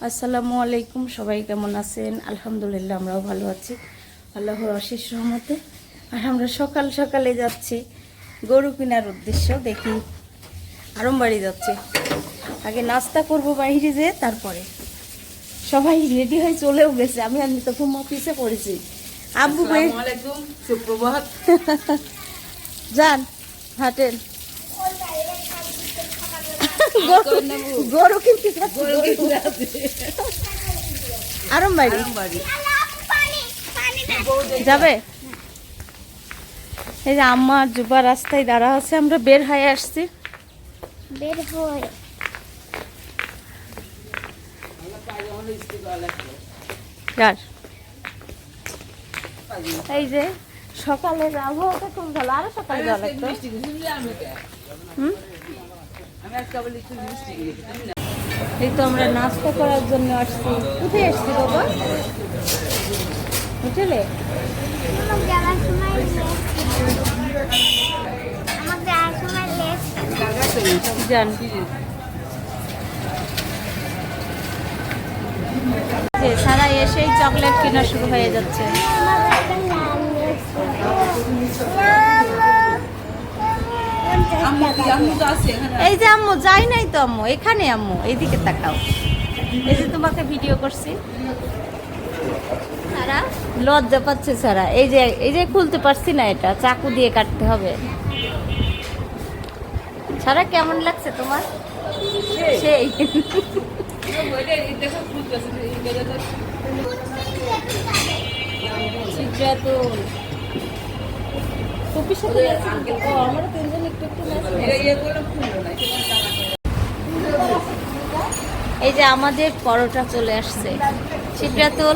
আসসালামু আলাইকুম সবাই কেমন আছেন? আলহামদুলিল্লাহ আমরাও ভালো আছি। আল্লাহর অশেষ রহমতে আর আমরা সকাল সকালে যাচ্ছি গরু কেনার উদ্দেশ্য দেখি আরমবাড়ি যাচ্ছে। আগে নাস্তা করব বাইরে যেয়ে তারপরে। সবাই রেডি হয়ে চলেও গেছে আমি আমি তো ঘুম অফিসে পড়েছি। আব্বু ভাই সুপ্রভাত। যান হাটেন। গরু গরু কিনতে আরমবাড়ি বাড়ি যাবে এই যে আম্মা আর জুবা রাস্তায় দাঁড়া আছে আমরা বের হয়ে আসছি বের হয় যার এই যে সকালের আবহাওয়াটা খুব ভালো আরও সকালে যাওয়া লাগতো হুম এই তো আমরা নাস্তা করার জন্য আসছি। কোথায় আসছি বাবা? হোটেলে। যান। যে সারা এসেই চকলেট কেনা শুরু হয়ে যাচ্ছে আমার একটা লাল আম্মু কি আম্মু তো আছে এখানে এই যে আম্মু যাই নাই তো আম্মু এখানে আম্মু এইদিকে তাকাও। এই যে তোমাকে ভিডিও করছি। সারা? লজ্জা পাচ্ছে সারা। এই যে এই যে খুলতে পারছি না এটা চাকু দিয়ে কাটতে হবে। সারা কেমন লাগছে তোমার? সেই। দেখো খুলতেছে সিদ্ধাতুল টুপির সাথে আমারও তিনজন একটু একটু লাগছে। এটা ইয়ে এই যে আমাদের পরোটা চলে আসছে। গো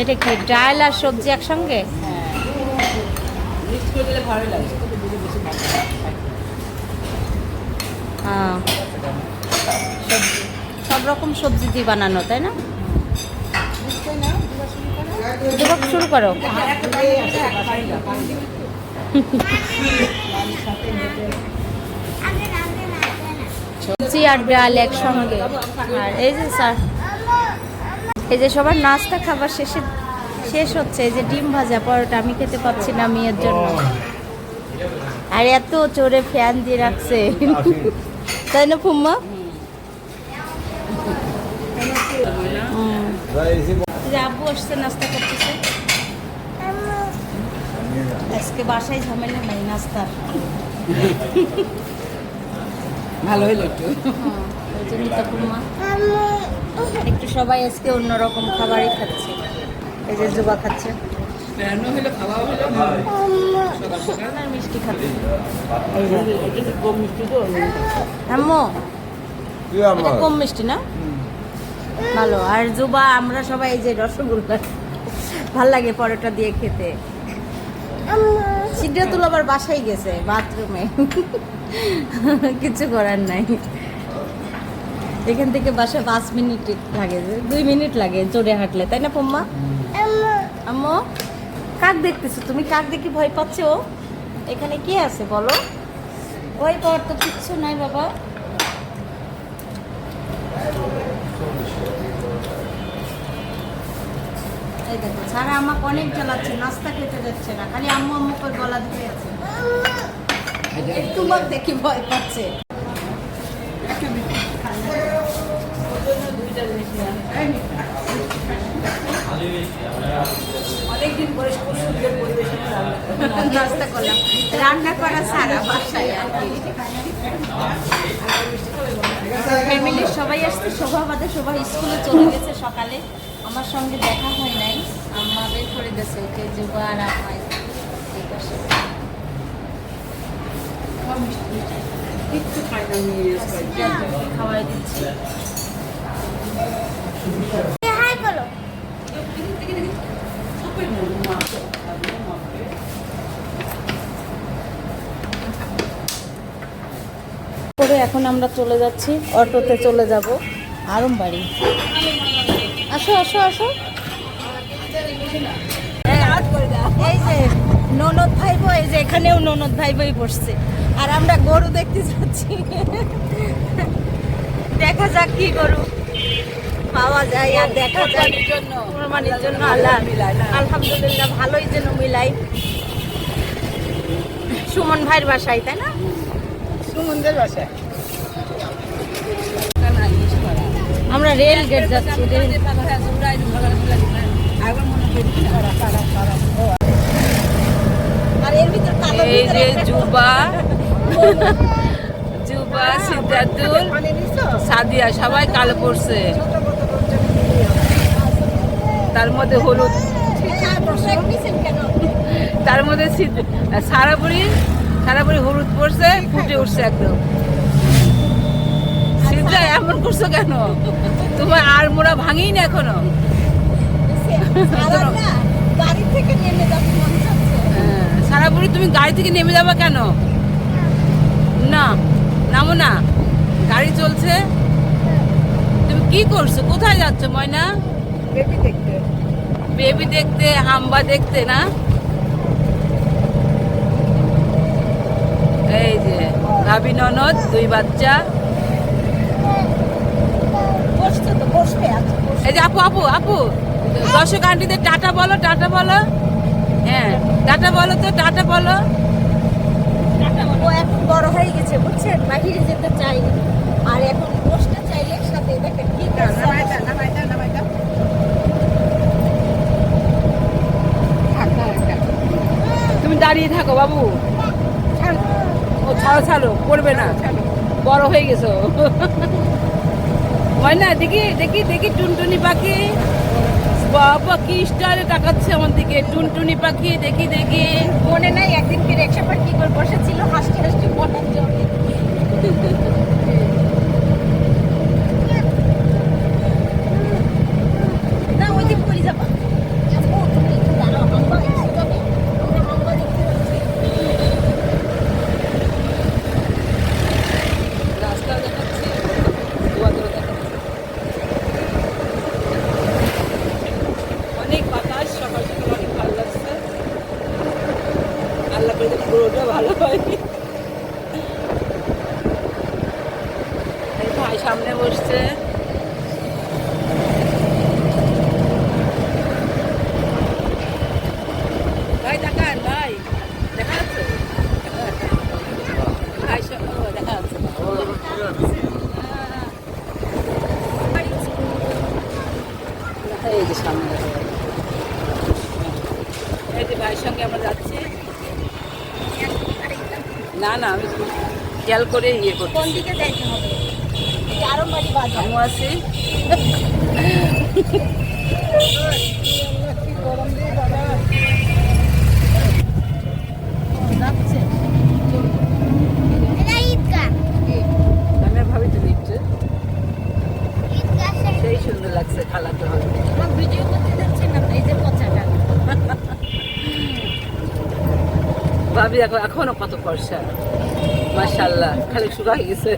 এটা কি ডাল আর সবজি একসঙ্গে? মিক্স করে দিলে ভালো লাগে। হ্যাঁ। সব রকম সবজি দিয়ে বানানো, তাই না? শুরু করো। সবজি আর ডাল একসঙ্গে। আর এই যে স্যার, এই যে সবার নাস্তা খাবার শেষে শেষ হচ্ছে, এই যে ডিম ভাজা, পরোটা, আমি খেতে পাচ্ছি না মেয়ের জন্য। আর এত চোরে ফ্যান দিয়ে রাখছে। তাই না ফুম্মা? আব্বু আসছে নাস্তা করতেছে। আজকে বাসায় ঝামেলা নাই নাস্তা। ভালো হইল একটু। ওই জন্য একটু সবাই আজকে অন্যরকম খাবারই খাচ্ছে। এই যে জুবা খাচ্ছে। খাওয়া হলো মিষ্টি কম মিষ্টি আম্মু। এটা কম মিষ্টি না? ভালো। আর জুবা আমরা সবাই এই যে রসগোল্লা ভালো লাগে পরোটা দিয়ে খেতে। সিদ্ধাতুল আবার বাসায় গেছে বাথরুমে। কিছু করার নাই। এখান থেকে বাসা পাঁচ মিনিট লাগে দুই মিনিট লাগে জোরে হাঁটলে তাই না পম্মা? আম্মু? কাক দেখতেছো? তুমি কাক দেখে ভয় পাচ্ছ? এখানে কি আছে বলো? ভয় পাওয়ার তো কিচ্ছু নাই বাবা। দেখো, ছাড়া আমাকে অনেক জ্বালাচ্ছে, নাস্তা খেতে যাচ্ছে না, খালি আম্মু আম্মু করে গলা ধরে আছে। মাক দেখি ভয় পাচ্ছে। নাস্তা করলাম। রান্না করা সারা বাসায় আর কি। ফ্যামিলির সবাই আসছে শোভা বাদে শোভা স্কুলে চলে গেছে সকালে। আমার সঙ্গে দেখা হয় নাই। আম্মা বের করে গেছে ওকে যুবা আর আম্মা এই পাশে। নিয়ে খাওয়াই দিচ্ছি। হাই করো করে এখন আমরা চলে যাচ্ছি অটোতে চলে যাব। আরমবাড়ি আসো আসো আসো। এই যে। ননদ ভাই বই এই যে এখানেও ননদ ভাই বই বসছে। আর আমরা গরু দেখতে যাচ্ছি। দেখা যাক কি গরু পাওয়া যায় আর দেখা যাক জন্য। কোরবানির জন্য আল্লাহ আলহামদুলিল্লাহ ভালোই যেন মিলাই। সুমন ভাইয়ের বাসায় তাই না? বাসায় আমরা রেল গেট যাচ্ছি রেল আর এর ভিতর কালো এই যে জুবা জুবা সিদ্ধার্থুল সাদিয়া সবাই কালো পড়ছে। তার মধ্যে হলুদ। তার মধ্যে সিদ- সারাবুড়ি হলুদ পড়ছে ফুটে উঠছে একদম। সিদ্ধা এমন করছ কেন? তোমার আর মোড়া ভাঙেই না এখনও। হ্যাঁ, সারাবুড়ি তুমি গাড়ি থেকে নেমে যাবা কেন? না নামো না। গাড়ি চলছে। তুমি কি করছ? কোথায় যাচ্ছ ময়না? বেবি দেখতে। বেবি দেখতে হাম্বা দেখতে না? এই যে ভাবি ননদ দুই বাচ্চা। বসবে। এই যে আপু আপু আপু। দর্শক আন্টিদের টাটা বলো টাটা বলো। হ্যাঁ টাটা বলো তো টাটা বলো। ও এখন বড় হয়ে গেছে বুঝছেন? বাহিরে যেতে চাইনি আর এখন বসতে চাইলে সাথে দেখেন কি। তুমি দাঁড়িয়ে থাকো বাবু। ছাড়ো পড়বে না। বড় হয়ে গেছো। হয় না, দেখি দেখি দেখি টুনটুনি পাখি। বাবা, কি স্টারে তাকাচ্ছে আমার দিকে। টুনটুনি পাখি, দেখি দেখি। মনে নাই, একদিন কি রিক্সা কি করে বসেছিল, হাসতে হাসতে মনের জন্য না ওই দিন করে যাবা ও, তুমি একটু দাঁড়াও, হাম্বা দেখতে যাবে? আমরা হাম্বা দেখতে যাচ্ছি। রাস্তা দেখাচ্ছে দুয়ারে দেখাচ্ছে অনেক বাতাস সকাল সকাল অনেক ভালো লাগছে আল্লাহ করে পুরোটা ভালো হয় এই ভাই সামনে বসছে ভাই দেখান ভাই দেখা যাচ্ছে ভাই সব ও, দেখা যাচ্ছে এই যে সামনে দেখা যাচ্ছে। এই যে ভাইয়ের সঙ্গে আমরা যাচ্ছি না না আমি খেয়াল করে ইয়ে কোন করছি দিকে যাইতে হবে এই আরমবাড়ি বাজার আমি আছি যাচ্ছে এটা ঈদগাহ আমি আর ভাবি তুমি একটু ঈদগাহ সে- সেই সুন্দর লাগছে খালাতে হবে আমার ভিডিও করতে যাচ্ছে না এই যে পচাটা। ভাবি দেখো এখনও কত ফর্সা? মাশাল্লাহ খালি শুকাই গেছে।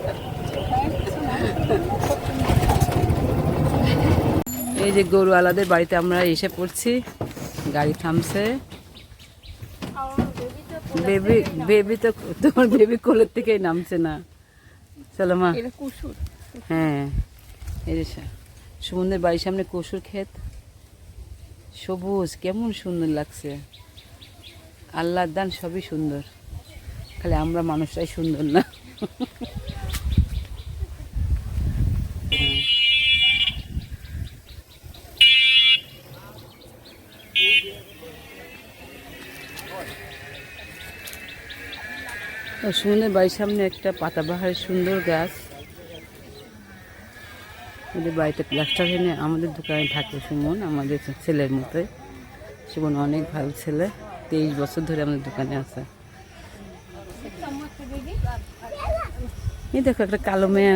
এই যে গরুওয়ালাদের বাড়িতে আমরা এসে পড়ছি গাড়ি থামছে। বেবি বেবি তো তোমার বেবি কোলের থেকেই নামছে না। চলো মা হ্যাঁ এই যে সা- সুমনদের বাড়ির সামনে কসুর ক্ষেত। সবুজ কেমন সুন্দর লাগছে। আল্লাহর দান সবই সুন্দর। খালি আমরা মানুষটাই সুন্দর না। সুমনের বাড়ির সামনে একটা পাতাবাহারের সুন্দর গাছ। ওদের বাড়িতে প্লাস্টার এনে আমাদের দোকানে থাকে সুমন, আমাদের ছেলের মতোই। সুমন অনেক ভালো ছেলে, তেইশ বছর ধরে আমাদের দোকানে আছে। এই দেখো একটা কালো মেয়ে।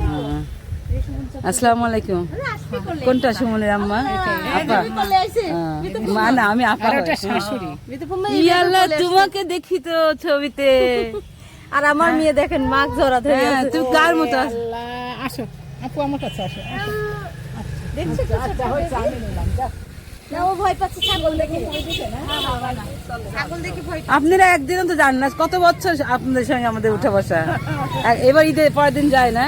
হ্যাঁ। আসসালামু আলাইকুম। কোনটা সুমনের আম্মা? আপা। হ্যাঁ। মা না আমি আপা। শাশুড়ি। ইয়াল্লা তোমাকে দেখি তো ছবিতে। আর আমার মেয়ে দেখেন মাছ জড়া ধরে হ্যাঁ তুই কার মতো? আসো। আপু আমার কাছে আসো দেখছ baby? না আপনারা একদিনও তো যান না কত বছর আপনাদের সঙ্গে আমাদের উঠে বসা? এবার ঈদের পরের দিন যায় না?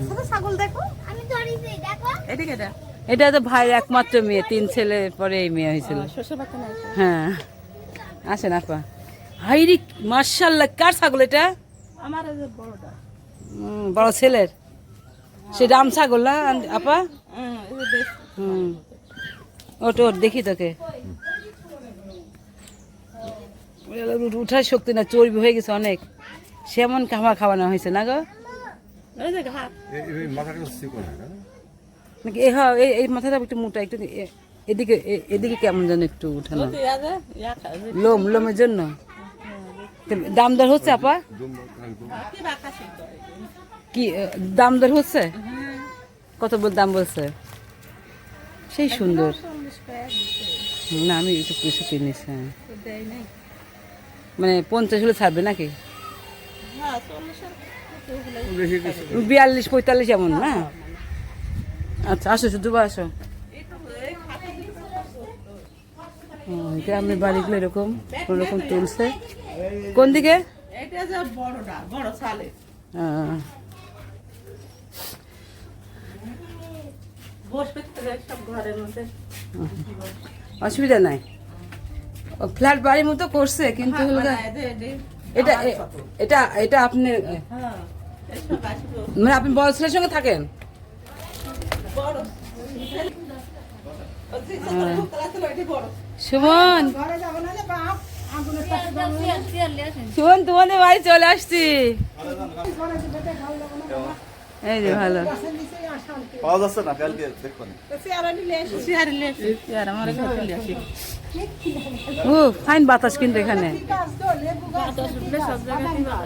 ছাগল ছাগল। দেখো। আমি ধরেছি দেখো। এদিকে এটা? এটা তো ভাইয়ের একমাত্র মেয়ে তিন ছেলে পরে এই মেয়ে হয়েছিল। হ্যাঁ। আসেন আপা। হাইরি মার্শাল্লাহ কার ছাগল এটা? আমার বড় ছেলের? সে রাম ছাগল না আপা? হুম, ওট ওট দেখি তোকে। উঠার শক্তি না চর্বি হয়ে গেছে অনেক। সেমন খাওয়া খাওয়ানো হয়েছে না গো? হয় নাকি এ হ্যাঁ এই এই মাথাটা একটু মোটা একটু এদিকে এ- এদিকে কেমন যেন একটু উঠানো। লোম লোমের জন্য? দাম দর হচ্ছে আপা? কি দাম দর হচ্ছে? কত বল দাম বলছে? সেই সুন্দর। না আমি একটু কিছু কিনেছি হ্যাঁ। তো দেয় নাই। মানে পঞ্চাশ হলে ছাড়বে নাকি হ্যাঁ, বিয়াল্লিশ পঁয়তাল্লিশ এমন না আচ্ছা আসো শুধু বা আসো গ্রামের বাড়িগুলো এরকম কোন রকম তুলছে কোন দিকে এইটা যে বড়টা, বড় চালের। আহ, বসবে তো দেখ সব ঘরের মধ্যে। অসুবিধা নাই। ও ফ্ল্যাট বাড়ির মতো করছে কিন্তু দে, দে। এটা এটা এটা আপনি হ্যাঁ, মানে আপনি বড় ছেলের সঙ্গে থাকেন? বড়। ওই যে চালের বোতল আছে না, ওইটি বড়। সুমন। সুমন তোমাদের বাড়ি চলে আসছি। এই যে ভালো। পাওয়া যাচ্ছে না? কালকে আসি। ও ফাইন বাতাস কিন্তু এখানে।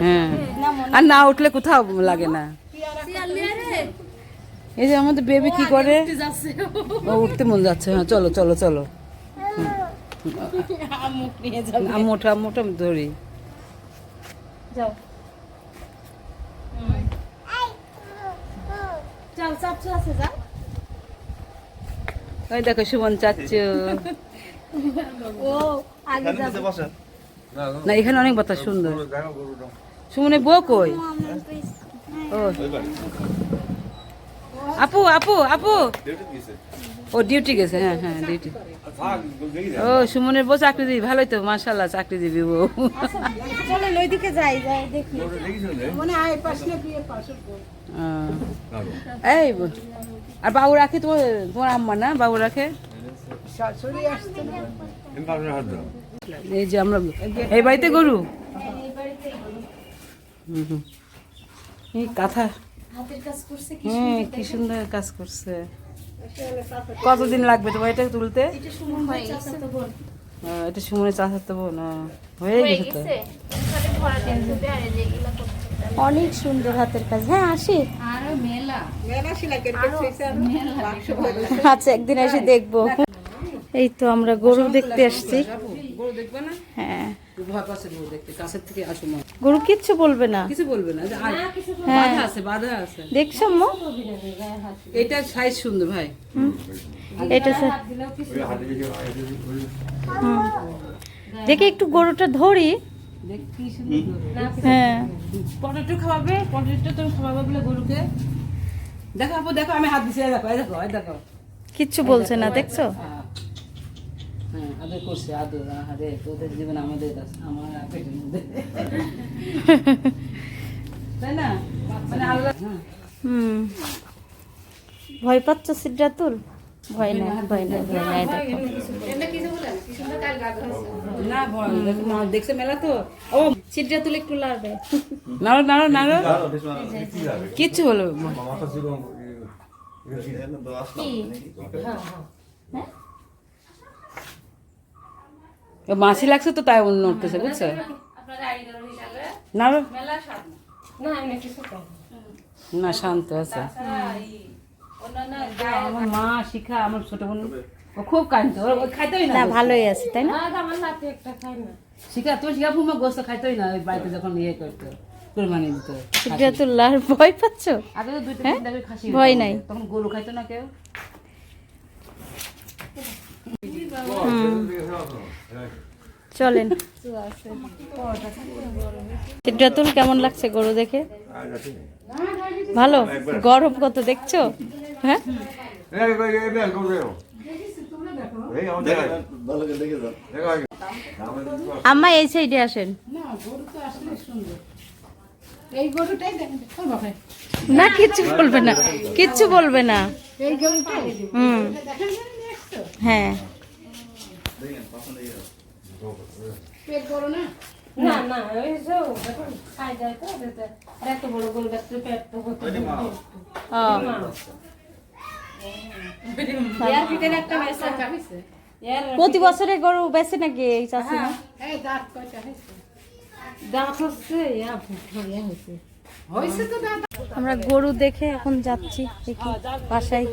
হ্যাঁ। আর না উঠলে কোথাও লাগে না। এই যে আমাদের বেবি কি করে? ও উঠতে মন যাচ্ছে। হ্যাঁ চলো চলো চলো। মোটা মোটা ধরি। যাও যাও চাপচু আছে যাও ওই দেখো সুমন চাচ্ছু না এখানে অনেক বাতাস সুন্দর। সুমনের বউ কই? ও আপু আপু আপু। ও ডিউটি গেছে হ্যাঁ হ্যাঁ ডিউটি ও সুমনের বউ চাকরি দিবি ভালোই তো মার্শাল্লাহ চাকরি দিবি বউ। এই আর বাবু রাখে তোমার তোমার আম্মা না বাবু রাখে? এই যে আমরা এই বাড়িতে গরু? হুম, হুম। এই কাঁথা। হ্যাঁ কি সুন্দর কাজ করছে। কতদিন লাগবে তোমার এটা তুলতে? হয়ে এটা সুমনের চাষার তো বোন হয়ে। গেছে তো। অনেক সুন্দর হাতের কাজ। হ্যাঁ আসি। আচ্ছা একদিন এসে দেখব। এই তো আমরা গরু দেখতে আসছি। গরু দেখবে না? হ্যাঁ। ভয় পাচ্ছে গরু দেখতে কাছের থেকে আসো মা। গরু কিচ্ছু বলবে না। কিছু বলবে না যে আর- হ্যাঁ। বাধা আছে বাধা আছে। দেখছ মো? এটা সাইজ সুন্দর ভাই। এটা স্যার দেখি একটু গরুটা ধরি। সুন্দর হ্যাঁ। পটেটো খাওয়াবে পটেটো তুমি খাওয়াবে বলে গরুকে। দেখো আপু দেখো আমি হাত দিছি এই দেখো দেখো দেখো। কিচ্ছু বলছে না দেখছ? হ্যাঁ আদর করছে আদর আরে তোদের জীবন আমাদের কাছে, আমার পেটের মধ্যে। তাই না? মানে আল্লাহ হ্যাঁ। হুম। ভয় পাচ্ছ ভয় নাই ভয় নাই ভয় নাই না ভয় দেখো, দেখছে মেলা তো? ও সিদ্ধাতুল একটু লাড়বে। নাড়ো নাড়ো নাড়ো। কিচ্ছু বলবে তো মাছি লাগছে তো তাই অন্য উঠতেছে বুঝছ? না শান্ত আছে। আমার মা শিখা আমার ছোট বোন ও খুব কাঁদতো ও খাইতোই না না ভালোই আছে তাই না? শিখা তো শিখা ফুমা গোস্ত খাইতোই না ওই বাড়িতে যখন ইয়ে করতো কুরবানি দিত সিদ্ধাতুল লার ভয় পাচ্ছ? আগে তো দুইটা হ্যাঁ? ভয় নাই। তখন গরু খাইতো না কেউ। চলেন। চিত্রাতুল কেমন লাগছে গরু দেখে? ভালো? গরম কত, দেখছ? হ্যাঁ? আম্মা, এই সাইডে আসেন। না, কিচ্ছু বলবে না। কিচ্ছু বলবে না। হুম। হ্যাঁ। না? না না ওই যে খাই যায় তো এত বড় গোল গাছটা পেট তো হতো ও। এর ভিতরে একটা বেসা কয়টা হয়েছে এর প্রতি বছরে গরু বেছে নাকি এই চাষি না দাঁত আমরা গরু দেখে এখন যাচ্ছি বাসায়।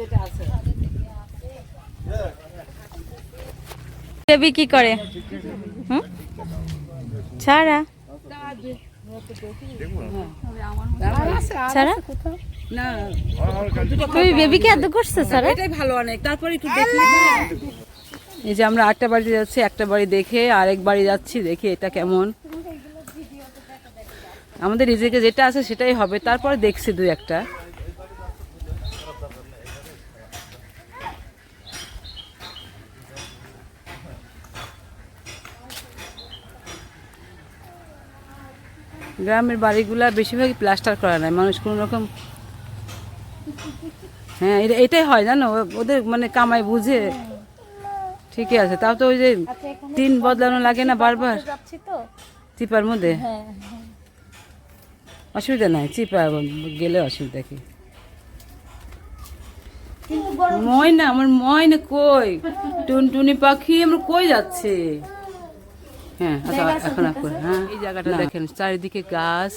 দেবী কি করে? ছাড়া। তুমি বেবিকে করছ এটাই ভালো অনেক তারপরে এই যে আমরা আটটা বাড়িতে যাচ্ছি, একটা বাড়ি দেখে যাচ্ছি, দেখি এটা কেমন। আমাদের নিজেকে যেটা আছে সেটাই হবে, তারপর দেখছি দুই একটা। গ্রামের বাড়িগুলা বেশিরভাগই প্লাস্টার করা নাই মানুষ কোনো রকম হ্যাঁ এটা এটাই হয় জানো? ওদের মানে কামাই বুঝে। ঠিকই আছে তাও তো ওই যে তিন বদলানো লাগে না বারবার চিপার মধ্যে? হ্যাঁ অসুবিধা নাই চিপা গেলে অসুবিধা কি? ময়না আমার ময়না কই? টুনটুনি পাখি আমরা কই যাচ্ছে? হ্যাঁ আচ্ছা, এখন হ্যাঁ? এই জায়গাটা দেখেন চারিদিকে গাছ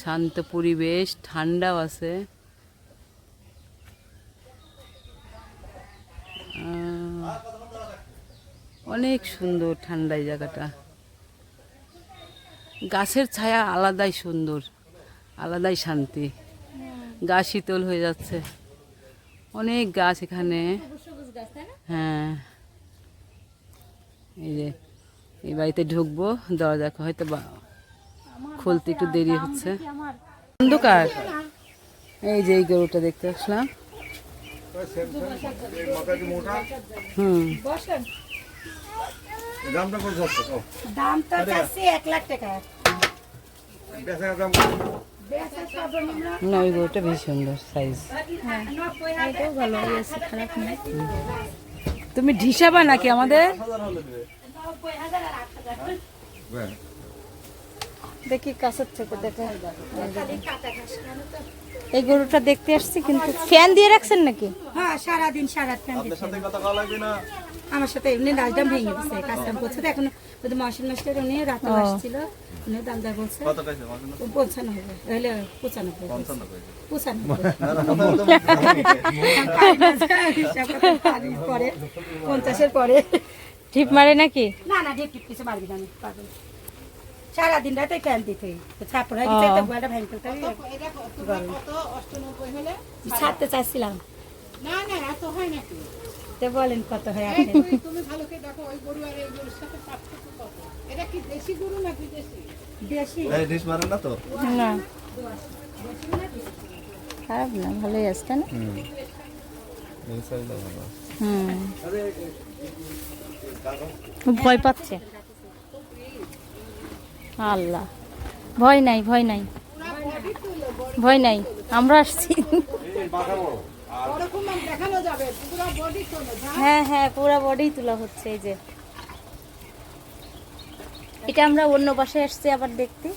শান্ত পরিবেশ ঠান্ডাও আছে। অনেক সুন্দর ঠান্ডা এই জায়গাটা। গাছের ছায়া আলাদাই সুন্দর আলাদাই শান্তি। গা শীতল হয়ে যাচ্ছে। অনেক গাছ এখানে। হ্যাঁ। এই যে এই বাড়িতে ঢুকবো দরজা হয়তো বা খুলতে একটু দেরি হচ্ছে। অন্ধকার। এই যে এই গরুটা দেখতে আসলাম। হুম। দামটা এক লাখ টাকা। না ওই গরুটা বেশ সুন্দর সাইজ না তুমি ঢিসাবা নাকি আমাদের? হ্যাঁ দেখি কাছের থেকে দেখে এই গরুটা দেখতে আসছি কিন্তু ফ্যান দিয়ে রাখছেন নাকি হ্যাঁ সারাদিন সারাদিন আপনার সাথে কথা কওয়া লাগবে না আমার সাথে এমনি নাচদাম ভেঙে দিচ্ছে কাজ কাম করছে তো এখন ওদের মাসির মাস্টার উনি রাতে আসছিল উনি দামদার বলছে কত কইছে মাসুন ও হইলে করতে পারি পরে পঞ্চাশের পরে ঠিপ মারে নাকি? না না ডিপ টিপ কিছু মারবি না পাগল। সারাদিন রাতে ক্যান দিতে ছাপড়া গেছে তো গোয়াটা ভাঙতে ছাড়তে চাইছিলাম। না না এত হয় নাকি? তো বলেন কত হয় আপনি তুমি- তুমি ভালো করে দেখো ওই গরু আর এই গরুর সাথে পার্থক্য কত? এটা কি দেশি গরু না বিদেশি বেশি এই ডিশ মারেন না তো? না? খারাপ না ভালোই আছে না? হুম। ভয় পাচ্ছে। আল্লাহ। ভয় নাই ভয় নাই। ভয় নাই। আমরা আসছি। হ্যাঁ হ্যাঁ পুরো বডি তোলা হচ্ছে এই যে। এটা আমরা অন্য পাশে আসছি আবার দেখতে।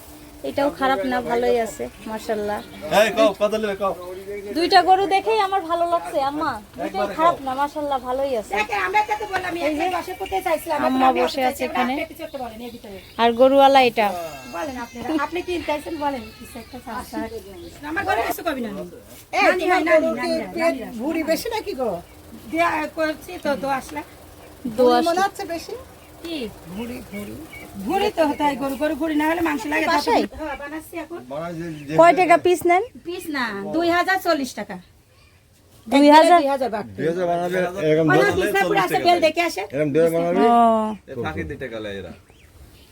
এটাও খারাপ না ভালোই আছে মার্শাল্লাহ দুইটা গরু দেখেই আমার ভালো লাগছে আম্মা। দুইটাই খারাপ না মার্শাল্লাহ ভালোই আছে। আম্মা বসে আছে এখানে। আর গরুওয়ালা এটা। বলেন আপনারা আপনি কি চাইছেন বলেন। কিছু একটা আমার ঘরে কিছু কবি না নানি নানি নানি ভুড়ি বেশি নাকি গো? দেয়া করছি তো দোয়াশ দোয়াশ মনে হচ্ছে বেশি? কি? ঘুরি তো হতে হয় গরু গরু ঘুরি না হলে মাংস লাগে বাসায়? হ্যাঁ কয় টাকা পিস নেন? পিস না দুই হাজার চল্লিশ টাকা। দুই হাজার?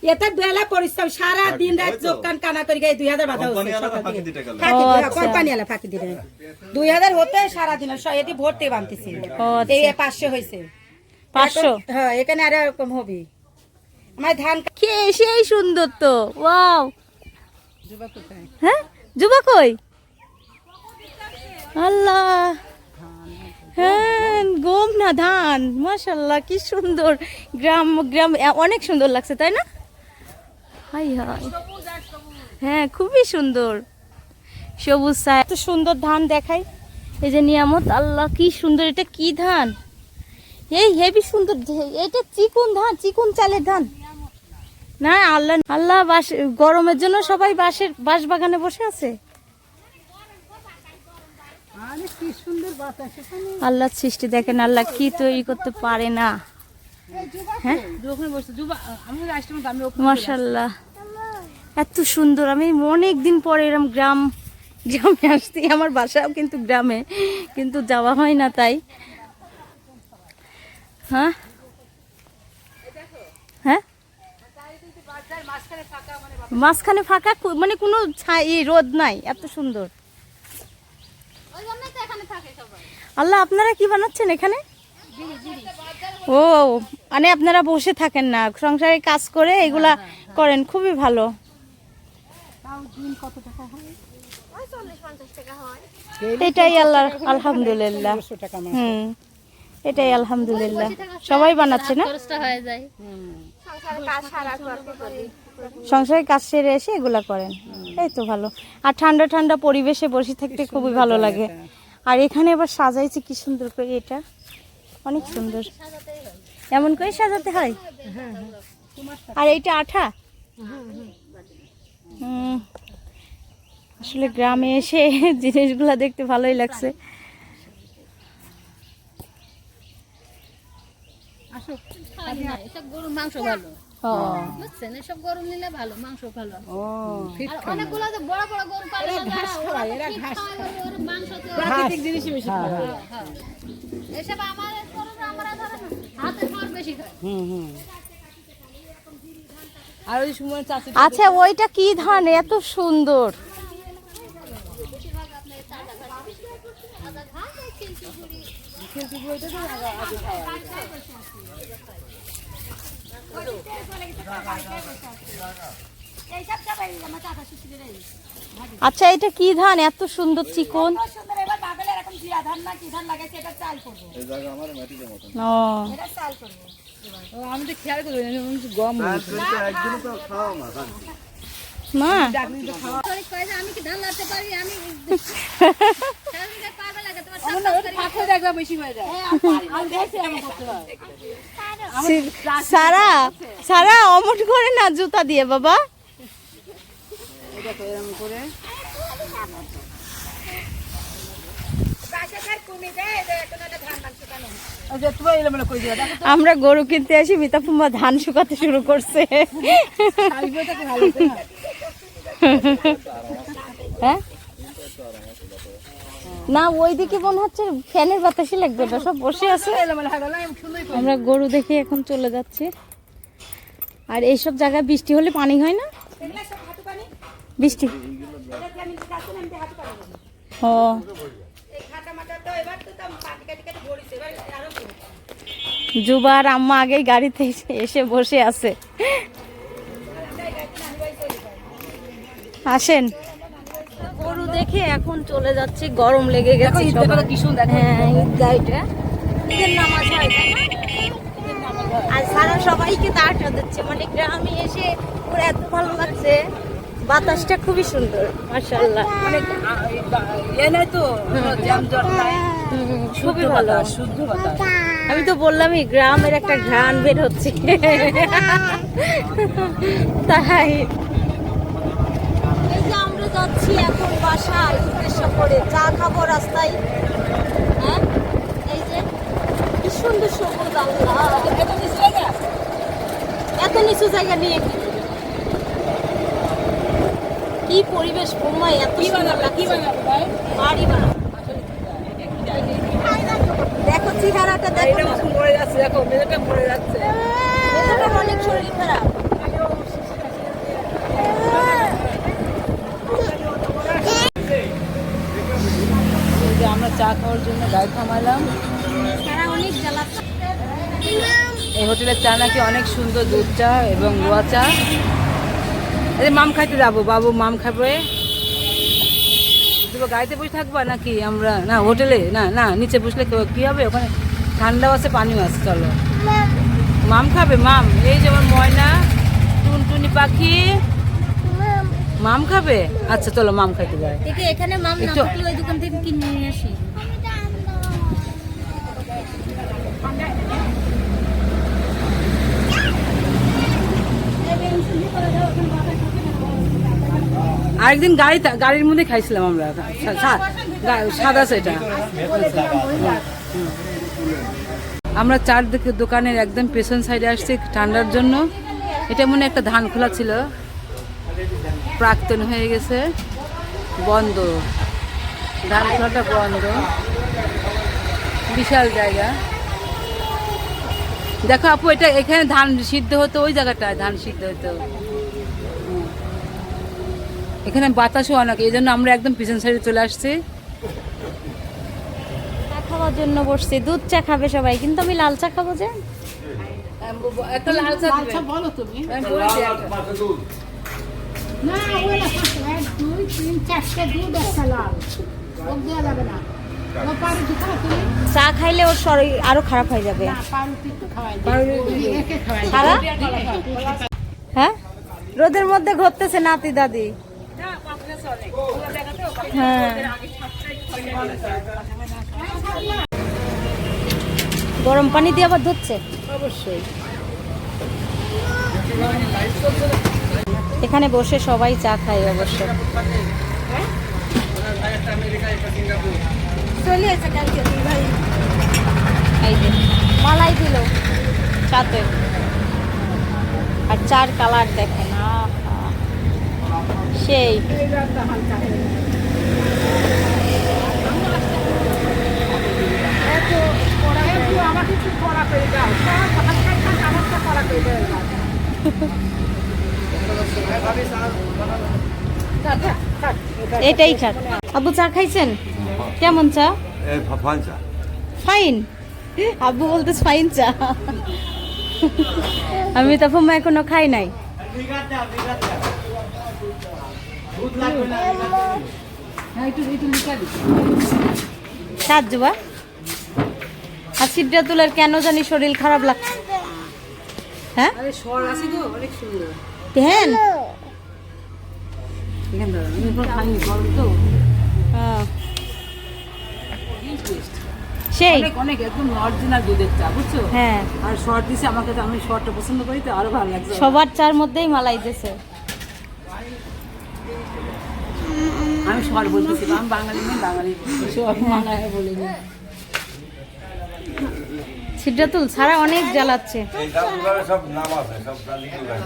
দিতে পরিশ্রম সারা দিন রাত ওই চোখ কান কানা করে গিয়ে দুই হাজার বাধা কোম্পানি ফাঁকি দিতে আচ্ছা। ফাঁকি দিবে দুই হাজার হতে সারা দিন স- এটি ভর্তি বানতেছি। আচ্ছা। এই পাঁচশো হয়েছে। পাঁচশো? হ্যাঁ এখানে আর এরকম হবে। আমার ধান কে সেই সুন্দর তো? ওয়াও। হ্যাঁ? যুবা কই? আল্লাহ। হ্যাঁ গম না ধান। মাশাল্লাহ, কি সুন্দর গ্রাম গ্রাম অনেক সুন্দর লাগছে, তাই না? Hi hi. হ্যাঁ খুবই সুন্দর। সবুজ ছায়া এত সুন্দর ধান দেখাই। এই যে নিয়ামত, আল্লাহ, কি সুন্দর, এটা কি ধান? এই হেভি সুন্দর, এটা চিকুন ধান, চিকুন চালের ধান। না আল্লাহ আল্লাহ বাস গরমের জন্য সবাই বাসের বাঁশ বাগানে বসে আছে। আল্লাহ সৃষ্টি দেখেন আল্লাহ কি তৈরি করতে পারে না। হ্যাঁ? মাশাল্লাহ এত সুন্দর আমি অনেক দিন পরে এরম গ্রাম গ্রামে আসছি। আমার বাসাও কিন্তু গ্রামে কিন্তু যাওয়া হয় না তাই। হ্যাঁ? হ্যাঁ? মাঝখানে ফাঁকা মানে কোনো ছাই রোদ নাই এত সুন্দর। আল্লাহ আপনারা কি বানাচ্ছেন এখানে? ও মানে আপনারা বসে থাকেন না সংসারে কাজ করে এগুলা করেন খুবই ভালো। এটাই আল্লাহ আলহামদুলিল্লাহ। হুম এটাই আলহামদুলিল্লাহ। সবাই বানাচ্ছে না? সংসারে কাজ সেরে এসে এগুলা করেন। এই তো ভালো। আর ঠান্ডা ঠান্ডা পরিবেশে বসে থাকতে খুবই ভালো লাগে। আর এখানে আবার সাজাইছে কি সুন্দর করে এটা। অনেক সুন্দর। এমন করে সাজাতে হয়? আর এইটা আঠা? হুম। আসলে গ্রামে এসে জিনিসগুলা দেখতে ভালোই লাগছে। মাংস ভালো। বুঝছেন? এসব গরু নিলে ভালো মাংস ভালো ও আর অনেকগুলো যে বড় বড় গরু পালে না তো ফিট খাওয়ায় বলে ওর মাংস প্রাকৃতিক জিনিসই বেশি খাওয়া হ্যাঁ। এসব আমাদের গরুরা আমরা ধরে হাতে খড় বেশি খায় হুম হুম। আর ওই সময় চাষি আচ্ছা ওইটা কি ধান? এত সুন্দর। আচ্ছা এটা কি ধান? এত সুন্দর চিকন। খাও না মা। শরীর আমি কি ধান লাগাতে পারি? আমি লাগে তোমার বেশি হয়ে যায়। সারা সারা অমন করে না জুতা দিয়ে বাবা। আমরা গরু কিনতে আসি মিতাফুম্মা ধান শুকাতে শুরু করছে। হ্যাঁ? না, ওইদিকে মনে হচ্ছে ফ্যানের বাতাসই লাগবে না, সব বসে আছে। আমরা গরু দেখে এখন চলে যাচ্ছি। আর এইসব জায়গায় বৃষ্টি হলে পানি হয় না? বৃষ্টি। ও। এই খাটা মাটা তো এবার তো তো পাটি কাটি কাটি ভরিছে এবার আরও করব। জুবা আর আম্মা আগেই গাড়িতে এসে- বসে আছে। আসেন। দেখে এখন চলে যাচ্ছি গরম লেগে গেছে হ্যাঁ ঈদ গাড়িটা ঈদের নামাজ হয় আর সারা সবাইকে তাড়া দিচ্ছে মানে গ্রামে এসে পুরো এত ভালো লাগছে। বাতাসটা খুবই সুন্দর মাশাআল্লাহ। এ নাই তো খুবই ভালো। শুদ্ধ বাতাস। আমি তো বললামই গ্রামের একটা ঘ্রাণ বের হচ্ছে। তাই। যাচ্ছি এখন বাসায় উদ্দেশ্য করে চা খাব রাস্তায় হ্যাঁ এই যে কি সুন্দর সবুজ আল্লাহ এত নিচু জায়গা এত নিচু জায়গা নিয়ে কি পরিবেশ বোমায় এত কি বানাবো ভাই বাড়ি বানাবো চেহারাটা দেখো এটা কখন মরে যাচ্ছে দেখো মেয়েটা মরে যাচ্ছে অনেক শরীর খারাপ এই যে আমরা চা খাওয়ার জন্য গাড়ি থামালাম। এই হোটেলের চা নাকি অনেক সুন্দর দুধ চা এবং লোয়া চা। এই মাম খাইতে যাব বাবু মাম খাবে। তুমি গাড়িতে বসে থাকবা নাকি আমরা? না হোটেলে? না না নিচে বসলে কি- কি হবে? ওখানে ঠান্ডাও আছে পানিও আছে চলো। মাম খাবে মাম? এই যেমন ময়না টুনটুনি পাখি। মাম খাবে? আচ্ছা চলো মাম খাইতে যাই দেখি এখানে মাম না থাকলে ওই দোকান থেকে কিনে নিয়ে আসি। আরেকদিন গাড়ি গাড়ির মধ্যে খাইছিলাম আমরা। সাদা সেটা। আমরা চারদিকে দোকানের একদম পেছন সাইডে আসছি ঠান্ডার জন্য। এটা মনে একটা ধান খোলা ছিল। প্রাক্তন হয়ে গেছে। বন্ধ। ধান খোলাটা বন্ধ। বিশাল জায়গা। দেখো আপু এটা এখানে ধান সিদ্ধ হতো ওই জায়গাটায় ধান সিদ্ধ হতো। এখানে বাতাসও অনেক এই জন্য আমরা একদম পিছন সাইডে চলে আসছি। চা খাওয়ার জন্য বসছি। দুধ চা খাবে সবাই কিন্তু আমি লাল চা খাব যে। একটা লাল চা বলো তুমি আমি বলেছি একটা। পাশে দুধ না ওই এক দুই তিন চারটে দুধ একটা লাল ও দেওয়া যাবে না। চা খাইলে ওর শরীর আরও খারাপ হয়ে যাবে। হ্যাঁ? রোদের মধ্যে ঘুরতেছে নাতি দাদি। হ্যাঁ। গরম পানি দিয়ে আবার ধুচ্ছে? অবশ্যই। এখানে বসে সবাই চা খায় অবশ্য। মালাই দিল। চাতে। আর চার কালার দেখেন। সেই একটু আমাকে একটু কড়া করে দাও সব ভাত খাই খাই আমারটা কড়া করে দাও এটাই খাক। আব্বু চা খাইছেন? কেমন চা? ফাইন আব্বু বলতে ফাইন চা। আমি তো ফুমা এখনও খাই নাই। হ্যাঁ সাহায্য বা? আর সিদ্ধাতুলের কেন জানি শরীর খারাপ লাগছে। হ্যাঁ? হ্যাঁ এখানে দাঁড়ান আমি এখন খাইনি গরম তো হ্যাঁ। সেই। অনেক একদম অরিজিনাল দুধের চা বুঝছ? হ্যাঁ। আর শর্ট দিছে আমাকে তো আমি শর্টটা পছন্দ করি তো আরও ভালো লাগছে। সবার চার মধ্যেই মালাই দিছে। আমি শর্ট বলতেছি আমি বাঙালি নই বাঙালি শর্ট মানায় বলিনি সিদ্ধাতুল ছাড়া অনেক জ্বালাচ্ছে। এই দাম দোকানে সব নাম আছে সব জানি দোকান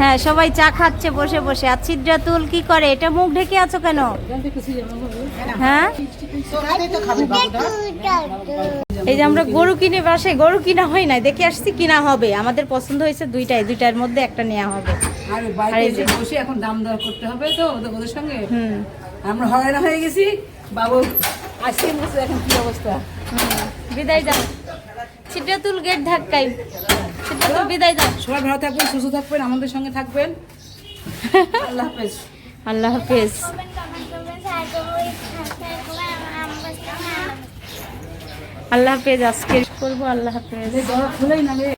হ্যাঁ সবাই চা খাচ্ছে বসে বসে। আর সিদ্ধাতুল কি করে? এটা মুখ ঢেকে আছো কেন? না? হ্যাঁ? এই যে আমরা গরু কিনে বাসে গরু কিনা হয় নাই। দেখে আসছি কিনা হবে। আমাদের পছন্দ হয়েছে দুইটাই। দুইটার মধ্যে একটা নেওয়া হবে। আর এসে বসে এখন দাম দর করতে হবে তো ওদের সঙ্গে? হুম। আমরা হয়রান হয়ে গেছি। বাবু বসে এখন কি অবস্থা? বিদায় দাও সিদ্ধাতুল গেট ঢাকাই সিদ্ধাতুল বিদায় দাও। সবাই ভালো থাকবেন সুস্থ থাকবেন আমাদের সঙ্গে থাকবেন। আল্লাহ হাফেজ। আল্লাহ হাফেজ। আল্লাহ হাফেজ আজকে করব আল্লাহ হাফেজ।